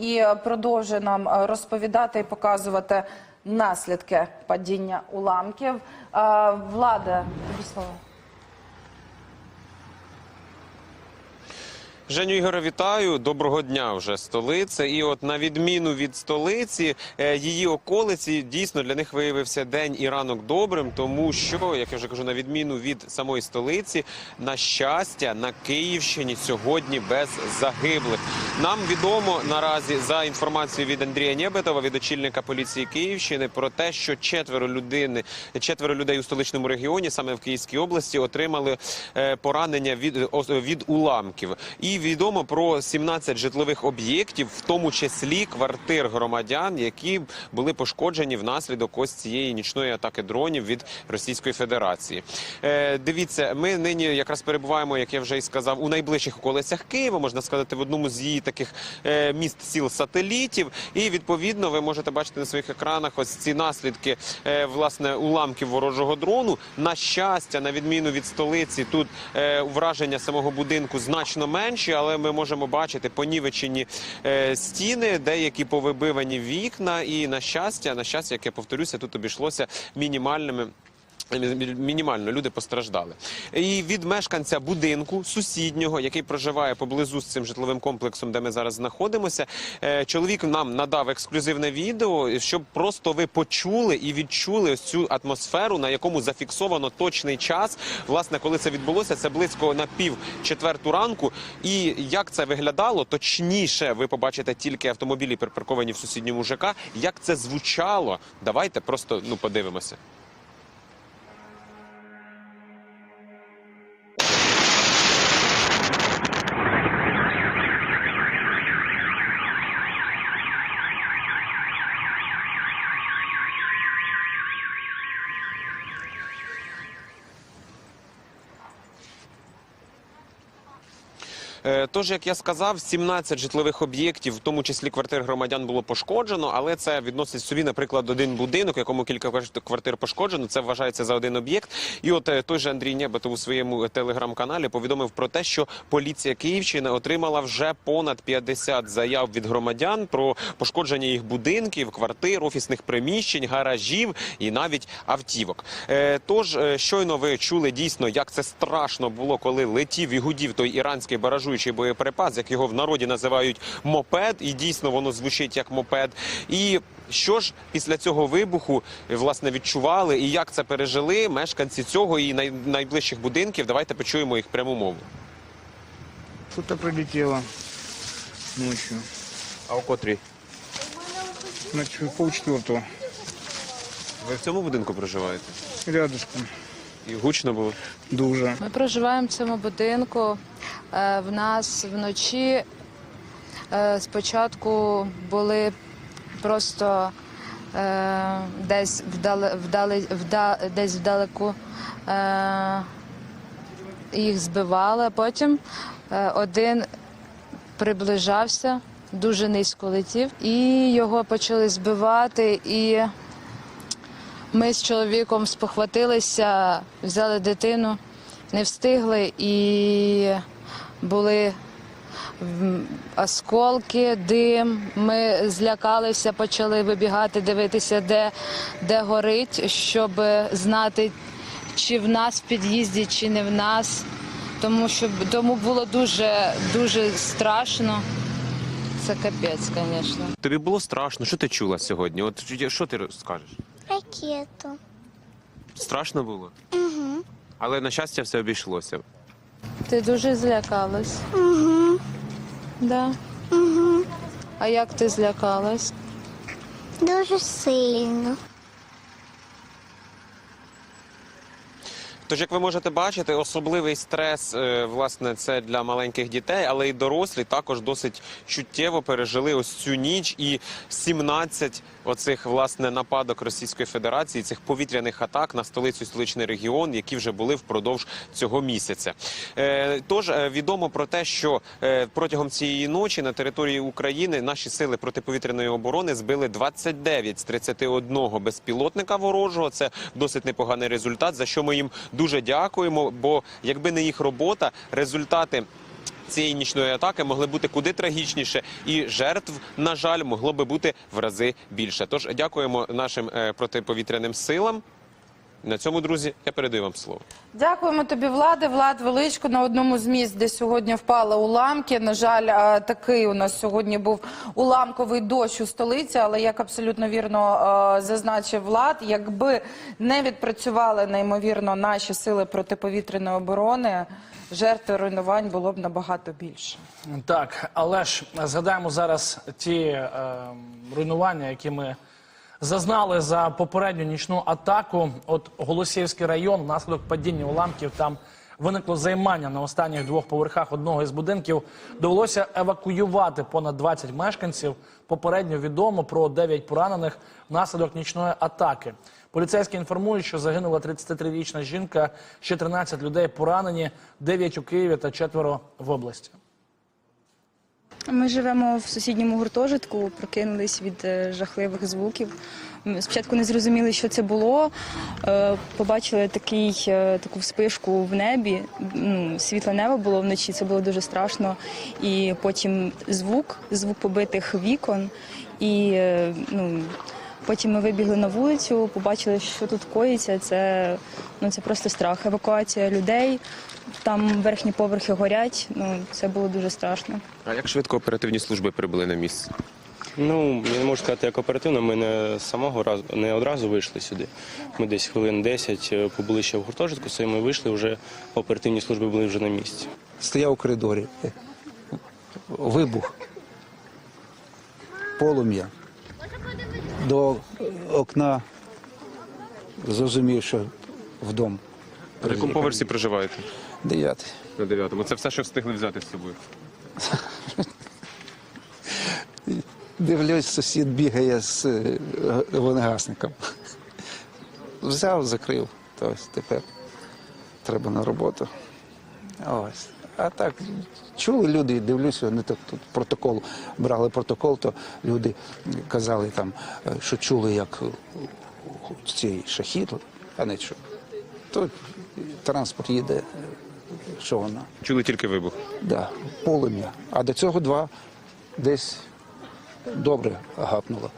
і продовжує нам е, розповідати і показувати наслідки падіння уламків. Е, Влада, тобі слово. Женю Ігоре, вітаю. Доброго дня вже столиця. І от на відміну від столиці, е, її околиці дійсно для них виявився день і ранок добрим, тому що, як я вже кажу, на відміну від самої столиці, на щастя, на Київщині сьогодні без загиблих. Нам відомо наразі за інформацією від Андрія Нєбетова, від очільника поліції Київщини, про те, що четверо людини, четверо людей у столичному регіоні, саме в Київській області, отримали е, поранення від, від уламків. І відомо про 17 житлових об'єктів, в тому числі квартир громадян, які були пошкоджені внаслідок ось цієї нічної атаки дронів від Російської Федерації. Е, дивіться, ми нині якраз перебуваємо, як я вже і сказав, у найближчих околицях Києва, можна сказати, в одному з її таких е, міст сіл сателітів. І відповідно ви можете бачити на своїх екранах ось ці наслідки е, власне уламків ворожого дрону. На щастя, на відміну від столиці, тут е, враження самого будинку значно менші, але ми можемо бачити понівечені стіни, деякі повибивані вікна. І на щастя, на щастя, як я повторюся, тут обійшлося мінімальними. Мінімально люди постраждали. І від мешканця будинку сусіднього, який проживає поблизу з цим житловим комплексом, де ми зараз знаходимося, е, чоловік нам надав ексклюзивне відео, щоб просто ви почули і відчули ось цю атмосферу, на якому зафіксовано точний час. Власне, коли це відбулося, це близько на пів четверту ранку. І як це виглядало, точніше, ви побачите тільки автомобілі припарковані в сусідньому ЖК. Як це звучало? Давайте просто ну подивимося. Тож, як я сказав, 17 житлових об'єктів, в тому числі квартир громадян, було пошкоджено, але це відносить собі, наприклад, один будинок, якому кілька квартир пошкоджено. Це вважається за один об'єкт. І от е, той же Андрій Нєбетов у своєму телеграм-каналі повідомив про те, що поліція Київщини отримала вже понад 50 заяв від громадян про пошкодження їх будинків, квартир, офісних приміщень, гаражів і навіть автівок. Е, Тож е, щойно ви чули дійсно, як це страшно було, коли летів і гудів той іранський баражуючий боєприпас, як його в народі називають мопед, і дійсно воно звучить як мопед. І що ж після цього вибуху е, власне відчували і як це пережили мешканці цього і най- найближчих будинків? Давайте почуємо їх пряму мову. Что-то пролетело ночью. А о котрій? Ночью полчетвертого. Ви в цьому будинку проживаєте? Рядышком. І гучно було. Дуже. Ми проживаємо в цьому будинку. Е, В нас вночі е, спочатку були просто е, десь вдали, вдали, вда, десь вдалеку їх збивали, а потім один приближався, дуже низько летів, і його почали збивати. І ми з чоловіком спохватилися, взяли дитину, не встигли і були осколки, дим. Ми злякалися, почали вибігати, дивитися, де, де горить, щоб знати, чи в нас в під'їзді, чи не в нас. Тому що тому було дуже дуже страшно. Це капець, звісно. Тобі було страшно. Що ти чула сьогодні? От що ти скажеш? Ракету. Страшно було? Угу. Але на щастя все обійшлося. Ти дуже злякалась. Угу. Да. Угу. А як ти злякалась? Дуже сильно. Тож, як ви можете бачити, особливий стрес, е, власне, це для маленьких дітей, але й дорослі також досить чуттєво пережили ось цю ніч і 17 оцих власне нападок Російської Федерації, цих повітряних атак на столицю столичний регіон, які вже були впродовж цього місяця. Е, Тож е, відомо про те, що протягом цієї ночі на території України наші сили протиповітряної оборони збили 29 з 31 безпілотника ворожого. Це досить непоганий результат, за що ми їм дуже дякуємо. Бо якби не їх робота, результати цієї нічної атаки могли бути куди трагічніше, і жертв, на жаль, могло би бути в рази більше. Тож дякуємо нашим е, протиповітряним силам. На цьому, друзі, я передаю вам слово. Дякуємо тобі, Влади. Влад Величко на одному з місць, де сьогодні впали уламки. На жаль, такий у нас сьогодні був уламковий дощ у столиці, але як абсолютно вірно зазначив Влад, якби не відпрацювали неймовірно наші сили протиповітряної оборони, жертв руйнувань було б набагато більше. Так, але ж згадаємо зараз ті е, руйнування, які ми зазнали за попередню нічну атаку. От Голосіївський район, внаслідок падіння уламків, там виникло займання на останніх двох поверхах одного із будинків. Довелося евакуювати понад 20 мешканців. Попередньо відомо про 9 поранених внаслідок нічної атаки. Поліцейські інформують, що загинула 33-річна жінка, ще 13 людей поранені, 9 у Києві та четверо в області. Ми живемо в сусідньому гуртожитку, прокинулись від е, жахливих звуків. Спочатку не зрозуміли, що це було. Е, Побачили такий, е, таку вспишку в небі. Ну, небо було вночі, це було дуже страшно. І потім звук, звук побитих вікон. І ну, потім ми вибігли на вулицю, побачили, що тут коїться. Це, ну, це просто страх. Евакуація людей. Там верхні поверхи горять. Ну, це було дуже страшно. А як швидко оперативні служби прибули на місце? Ну, я не можу сказати, як оперативно. Ми не з самого разу не одразу вийшли сюди. Ми десь хвилин 10 е, побули ще в гуртожитку, все, ми вийшли, вже оперативні служби були вже на місці. стояв у коридорі. Вибух. Полум'я. До окна зрозумів, що вдома. На якому поверсі проживаєте? Дев'ятий. На дев'ятому. Це все, що встигли взяти з собою. Дивлюсь, сусід бігає з е, вогнегасником. Взяв, закрив. Тобто тепер треба на роботу. Ось. А так, чули люди, дивлюся, вони так тут протокол брали протокол, то люди казали там, е, що чули, як цей шахід, а не чули. То транспорт їде, е, що вона? Чули тільки вибух. Да, полум'я. А до цього два десь добре гапнуло.